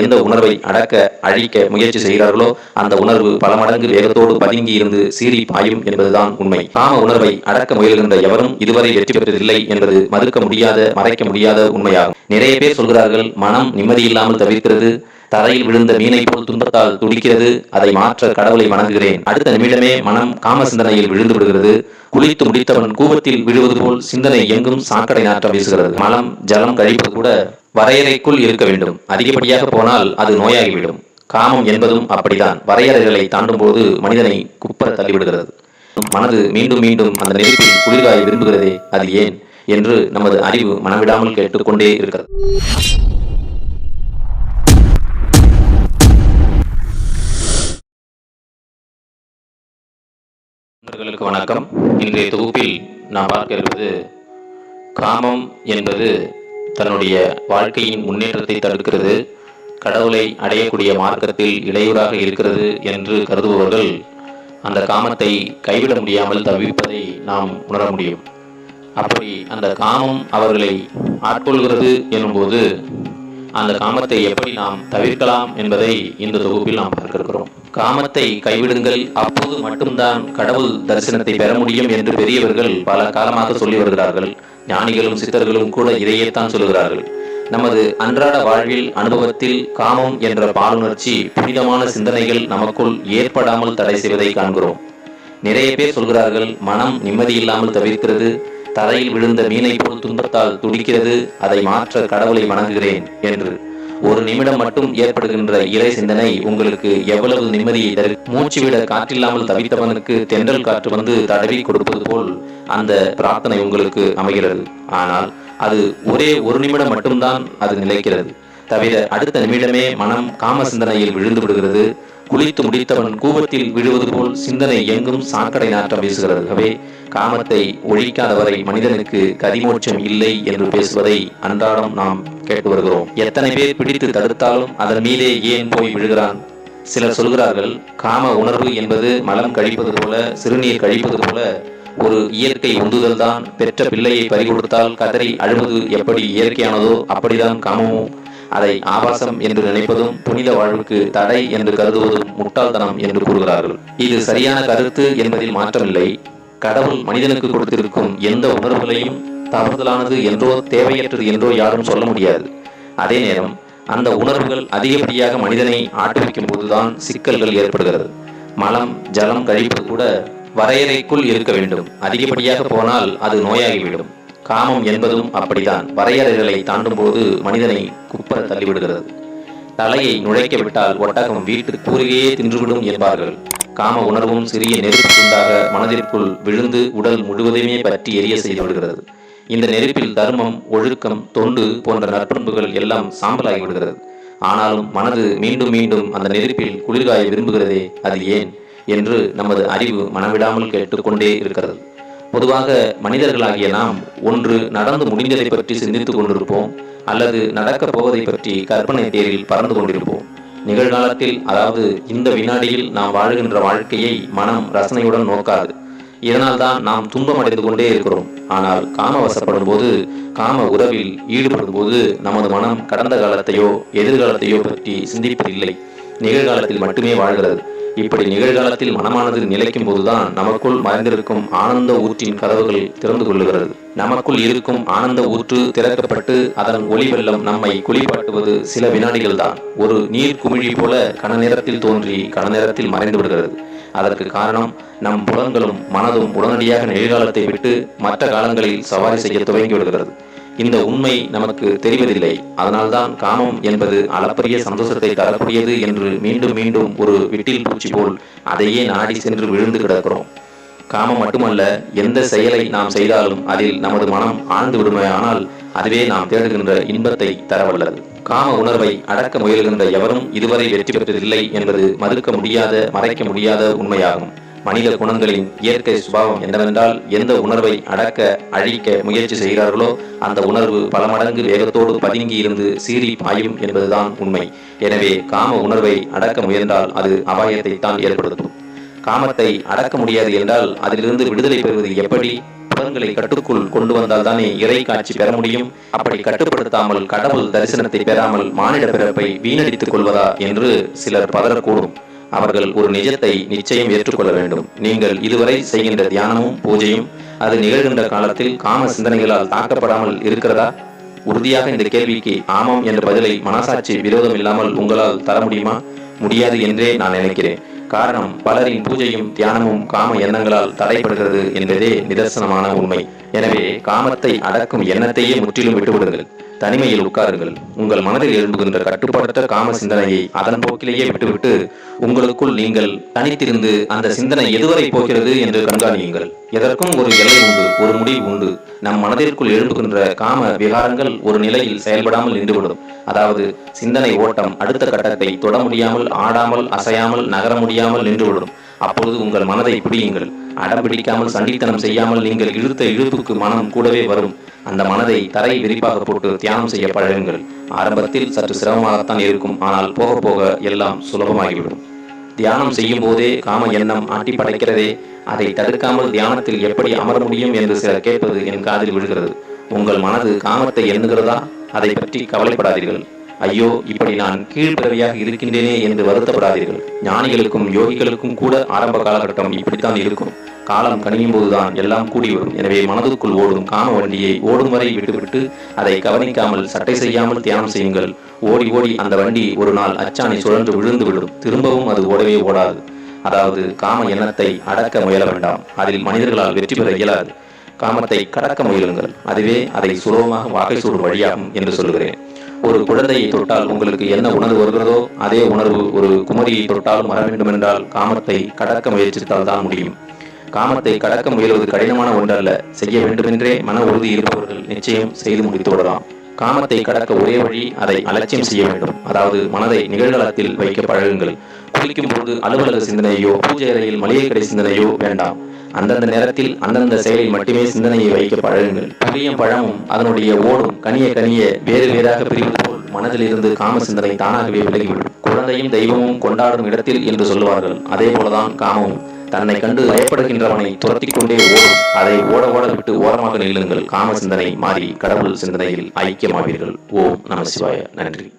எந்த உணர்வை அடக்க அழிக்க முயற்சி செய்கிறார்களோ அந்த உணர்வு பல மடங்கு வேகத்தோடு பதுங்கி இருந்து சீறி பாயும் என்பதுதான் உண்மை. காம உணர்வை அடக்க முயல்கின்ற எவரும் இதுவரை வெற்றி பெற்றதில்லை என்பது மறுக்க முடியாத மறைக்க முடியாத உண்மையாகும். நிறைய பேர் சொல்கிறார்கள் மனம் நிம்மதியில்லாமல் தவிர்க்கிறது தரையில் விழுந்த மீனை போல் துன்பத்தால் துடிக்கிறது. அதை மாற்ற கடவுளை வணங்குகிறேன். அடுத்த நிமிடமே மனம் காம சிந்தனையில் விழுந்து விடுகிறது. குளித்து முடித்தவன் கூவத்தில் விழுவது போல் சிந்தனை எங்கும் சாக்கடை நாற்றம் வீசுகிறது. மலம் ஜலம் கழிப்பது கூட வரையறைக்குள் இருக்க வேண்டும். அதிகப்படியாக போனால் அது நோயாகிவிடும். காமம் என்பதும் அப்படிதான். வரையறைகளை தாண்டும் போது மனிதனை குப்பர தள்ளிவிடுகிறது. மனது மீண்டும் மீண்டும் அந்த நெருப்பில் குளிர்காய விரும்புகிறதே அது ஏன்? என்று நமது அறிவு மனவிடாமல் கேட்டுக்கொண்டே இருக்கிறது. நண்பர்களுக்கு வணக்கம். இன்றைய தொகுப்பில் நாம் பார்க்க இருப்பது காமம் என்பது தன்னுடைய வாழ்க்கையின் முன்னேற்றத்தை தடுக்கிறது கடவுளை அடையக்கூடிய மார்க்கத்தில் இடையூறாக இருக்கிறது என்று கருதுபவர்கள் அந்த காமத்தை கைவிட முடியாமல் தவிப்பதை நாம் உணர முடியும். அப்படி அந்த காமம் அவர்களை ஆட்கொள்கிறது எனும்போது அந்த காமத்தை எப்படி நாம் தவிர்க்கலாம் என்பதை இந்த தொகுப்பில் நாம் பார்க்க இருக்கிறோம். காமத்தை கைவிடுங்கள். அப்போது மட்டும்தான் கடவுள் தரிசனத்தை பெற முடியும் என்று பெரியவர்கள் பல காலமாக சொல்லி வருகிறார்கள். ஞானிகளும் சித்தர்களும் கூட இதையேத்தான் சொல்லுகிறார்கள். நமது அன்றாட வாழ்வில் அனுபவத்தில் காமம் என்ற பாலுணர்ச்சி புனிதமான சிந்தனைகள் நமக்குள் ஏற்படாமல் தடை செய்வதை காண்கிறோம். நிறைய பேர் சொல்கிறார்கள் மனம் நிம்மதியில்லாமல் தவிர்க்கிறது தரையில் விழுந்த மீனை போல் துன்பத்தால் துடிக்கிறது அதை மாற்ற கடவுளை வணங்குகிறேன் என்று. ஒரு நிமிடம் மட்டும் ஏற்படுகின்ற இறை சிந்தனை உங்களுக்கு எவ்வளவு நிம்மதியை தரு மூச்சுவிட காற்றில்லாமல் தவித்தவனுக்கு தென்றல் காற்று வந்து தடவி கொடுப்பது போல் அந்த பிரார்த்தனை உங்களுக்கு அமைகிறது. ஆனால் அது ஒரே ஒரு நிமிடம் மட்டும்தான் அது நிலைக்கிறது. தவிர அடுத்த நிமிடமே மனம் காம சிந்தனையில் விழுந்து விடுகிறது. குளித்து முடித்தவன் கூபத்தில் விழுவது போல் சிந்தனை எங்கும் சாக்கடை நாற்றம் வீசுகிறதாகவே காமத்தை ஒழிக்காதவரை மனிதனுக்கு கதிமோட்சம் இல்லை என்று பேசுவதை அன்றாடம் நாம் கேட்டு வருகிறோம். எத்தனை பேர் பிடித்து தடுத்தாலும் அதன் மீதே ஏன் போய் விழுகிறான்? சிலர் சொல்கிறார்கள் காம உணர்வு என்பது மலம் கழிப்பது போல சிறுநீர் கழிப்பது போல ஒரு இயற்கை உந்துதல் தான் பெற்ற பிள்ளையை பறிகொடுத்தால் கதறி அழுவது எப்படி இயற்கையானதோ அப்படிதான் காமமும் அதை ஆபாசம் என்று நினைப்பதும் புனித வாழ்வுக்கு தடை என்று கருதுவதும் முட்டாள்தனம் என்று கூறுகிறார்கள். இது சரியான கருத்து என்பதில் மாற்றமில்லை. கடவுள் மனிதனுக்கு கொடுத்திருக்கும் எந்த உணர்வுகளையும் தவறுதலானது என்றோ தேவையற்றது என்றோ யாரும் சொல்ல முடியாது. அதே நேரம் அந்த உணர்வுகள் அதிகப்படியாக மனிதனை ஆட்டுவிக்கும் போதுதான் சிக்கல்கள் ஏற்படுகிறது. மலம் ஜலம் கழிப்பது கூட வரையறைக்குள் இருக்க வேண்டும். அதிகப்படியாக போனால் அது நோயாகிவிடும். காமம் என்பதும் அப்படித்தான். வரையறைகளை தாண்டும் போது மனிதனை குப்பர தள்ளிவிடுகிறது. தலையை நுழைக்க விட்டால் ஒட்டகம் வீட்டு கூறியே தின்றுவிடும் என்பார்கள். காம உணர்வும் சிறிய நெருப்பு துண்டாக மனதிற்குள் விழுந்து உடல் முழுவதுமே பற்றி எரிய செய்து விடுகிறது இந்த நெருப்பில் தர்மம் ஒழுக்கம் தொண்டு போன்ற நற்பண்புகள் எல்லாம் சாம்பலாகி விடுகிறது ஆனாலும் மனது மீண்டும் மீண்டும் அந்த நெருப்பில் குளிர்காய விரும்புகிறதே அது ஏன்? என்று நமது அறிவு மனவிடாமல் கேட்டுக்கொண்டே இருக்கிறது. பொதுவாக மனிதர்களாகிய நாம் ஒன்று நடந்து முடிந்ததை பற்றி சிந்தித்துக் கொண்டிருப்போம் அல்லது நடக்கப் போவதை பற்றி கற்பனை தேரில் பறந்து கொண்டிருப்போம். நிகழ்காலத்தில் அதாவது இந்த வினாடியில் நாம் வாழ்கின்ற வாழ்க்கையை மனம் ரசனையுடன் நோக்காது. இதனால்தான் நாம் துன்பம் அடைந்து கொண்டே இருக்கிறோம். ஆனால் காம வசப்படும் போது காம உறவில் ஈடுபடும் போது நமது மனம் கடந்த காலத்தையோ எதிர்காலத்தையோ பற்றி சிந்திப்பதில்லை. நிகழ்காலத்தில் மட்டுமே வாழ்கிறது. இப்படி நிகழ்காலத்தில் மனமானது நிலைக்கும் போதுதான் நமக்குள் மறைந்திருக்கும் ஆனந்த ஊற்றின் கதவுகள் திறந்து கொள்ளுகிறது. நமக்குள் இருக்கும் ஆனந்த ஊற்று திறக்கப்பட்டு அதன் ஒளி வெள்ளம் நம்மை குளிப்பாட்டுவது சில வினாடிகள் தான் ஒரு நீர் குமிழி போல கன நேரத்தில் தோன்றி கன நேரத்தில் மறைந்து விடுகிறது. அதற்கு காரணம் நம் புலன்களும் மனதும் உடனடியாக நிகழ்காலத்தை விட்டு மற்ற காலங்களில் சவாரி செய்ய துவங்கி விடுகிறது. இந்த உண்மை நமக்கு தெரிவதில்லை. அதனால்தான் காமம் என்பது அளப்பரிய சந்தோஷத்தை தரக்கூடியது என்று மீண்டும் மீண்டும் ஒரு விட்டில் பூச்சி போல் அதையே நாடி சென்று விழுந்து கிடக்கிறோம். காமம் மட்டுமல்ல எந்த செயலை நாம் செய்தாலும் அதில் நமது மனம் ஆழ்ந்து விடுமையானால் அதுவே நாம் தேடுகின்ற இன்பத்தை தரவல்லது. காம உணர்வை அடக்க முயல்கின்ற எவரும் இதுவரை வெற்றி பெற்றதில்லை என்பது மறுக்க முடியாத மறைக்க முடியாத உண்மையாகும். மனித குணங்களின் இயற்கை சுபாவம் என்னவென்றால் எந்த உணர்வை அடக்க அழிக்க முயற்சி செய்கிறார்களோ அந்த உணர்வு பல மடங்கு வேகத்தோடு பதுங்கி இருந்து சீறி பாயும் என்பதுதான் உண்மை. எனவே காம உணர்வை அடக்க முயன்றால் அது அபாயத்தை தான் ஏற்படுத்தும். காமத்தை அடக்க முடியாது என்றால் அதிலிருந்து விடுதலை பெறுவது எப்படி? புலன்களை கட்டுக்குள் கொண்டு வந்தால் தானே இறை காட்சி பெற முடியும்? அப்படி கட்டுப்படுத்தாமல் கடவுள் தரிசனத்தை பெறாமல் மானிட பிறப்பை வீணடித்துக் கொள்வதா என்று சிலர் பதறக்கூடும் அவர்கள் ஒரு நிஜத்தை நிச்சயம் ஏற்றுக்கொள்ள வேண்டும். நீங்கள் இதுவரை செய்கின்ற தியானமும் பூஜையும் அது நிகழ்கின்ற காலத்தில் காம சிந்தனைகளால் தாக்கப்படாமல் இருக்கிறதா? உறுதியாக இந்த கேள்விக்கு ஆமாம் என்ற பதிலை மனசாட்சி விரோதம் இல்லாமல் உங்களால் தர முடியுமா? முடியாது என்றே நான் நினைக்கிறேன். காரணம் பலரின் பூஜையும் தியானமும் காம எண்ணங்களால் தடைபடுகிறது என்பதே நிதர்சனமான உண்மை. எனவே காமத்தை அடக்கும் எண்ணத்தையே முற்றிலும் விட்டுவிடுங்கள். தனிமையில் உட்காருங்கள். உங்கள் மனதில் எழும்புகின்ற கட்டுப்படுத்த காம சிந்தனையை அதன் போக்கிலேயே விட்டுவிட்டு உங்களுக்குள் நீங்கள் தனித்திருந்து அந்த சிந்தனை எதுவரை போகிறது என்று கண்காணியுங்கள். எதற்கும் ஒரு எல்லை உண்டு ஒரு முடிவு உண்டு. நம் மனதிற்குள் எழும்புகின்ற காம விகாரங்கள் ஒரு நிலையில் செயல்படாமல் நின்றுவிடும். அதாவது சிந்தனை ஓட்டம் அடுத்த கட்டத்தை தொட முடியாமல் ஆடாமல் அசையாமல் நகர முடியாமல் நின்றுவிடும். அப்பொழுது உங்கள் மனதை பிடியுங்கள். அடம்பிடிக்காமல் சண்டித்தனம் செய்யாமல் நீங்கள் இழுத்த இழுப்புக்கு மனம் கூடவே வரும். அந்த மனதை தரை விரிப்பாக போட்டு தியானம் செய்ய பழகுங்கள். ஆரம்பத்தில் சற்று சிரமமாகத்தான் இருக்கும். ஆனால் போக போக எல்லாம் சுலபமாகிவிடும். தியானம் செய்யும் போதே காம எண்ணம் ஆட்டி படைக்கிறதே. அதை தடுக்காமல் தியானத்தில் எப்படி அமர முடியும் என்று சிலர் கேட்பது என் காதில் விழுகிறது. உங்கள் மனது காமத்தை எண்ணுகிறதா? அதை பற்றி கவலைப்படாதீர்கள். ஐயோ இப்படி நான் கீழ்பிறவியாக இருக்கின்றேனே என்று வருத்தப்படாதீர்கள். ஞானிகளுக்கும் யோகிகளுக்கும் கூட ஆரம்ப காலகட்டம் இப்படித்தான் இருக்கும். காலம் கணியும் போதுதான் எல்லாம் கூடி வரும். எனவே மனதுக்குள் ஓடும் காம வண்டியை ஓடும் வரை விட்டுவிட்டு அதை கவனிக்காமல் சட்டை செய்யாமல் தியானம் செய்யுங்கள். ஓடி ஓடி அந்த வண்டி ஒரு நாள் அச்சாணி சுழன்று விழுந்து விடும். திரும்பவும் அது ஓடவே ஓடாது. அதாவது காம எண்ணத்தை அடக்க முயல வேண்டாம். அதில் மனிதர்களால் வெற்றி பெற இயலாது. காமத்தை கடக்க முயலுங்கள். அதுவே அதை சுலபமாக வாகை சூடும் வழியாகும் என்று சொல்கிறேன் ஒரு குழந்தையை தொட்டால் உங்களுக்கு என்ன உணர்வு வருகிறதோ அதே உணர்வு ஒரு குமரியை தொட்டாலும் வர வேண்டும் என்றால் காமத்தை கடக்க முயற்சித்தால் தான் முடியும். காமத்தை கடக்க முயல்வது கடினமான ஒன்றல்ல. செய்ய வேண்டுமென்றே மன உறுதி இருப்பவர்கள் நிச்சயம் செய்து முடித்து விடலாம் காமத்தை கடக்க ஒரே வழி அதை அலட்சியம் செய்ய வேண்டும். அதாவது மனதை நிகழ்காலத்தில் வைக்க பழகுங்கள். குளிக்கும் போது அலுவலக சிந்தனையோ பூஜை அறையில் மளிகை கடை சிந்தனையோ வேண்டாம். அந்தந்த நேரத்தில் அந்தந்த செயலில் மட்டுமே சிந்தனையை வைக்க பழகுங்கள். புளியும் பழமும் அதனுடைய ஓடும் கனிய கனிய வேறு வேறாக பிரிவது போல் மனதில் இருந்து காம சிந்தனை தானாகவே விலகிவிடும். குழந்தையும் தெய்வமும் கொண்டாடும் இடத்தில் என்று சொல்லுவார்கள். அதே போலதான் காமமும். தன்னை கண்டு பயப்படுகின்றவனை துரத்திக் கொண்டே ஓடும். அதை ஓட ஓட விட்டு ஓரமாக நில்லுங்கள். காம சிந்தனை மாறி கடவுள் சிந்தனையில் ஐக்கியமாவீர்கள். ஓம் நம சிவாய. நன்றி.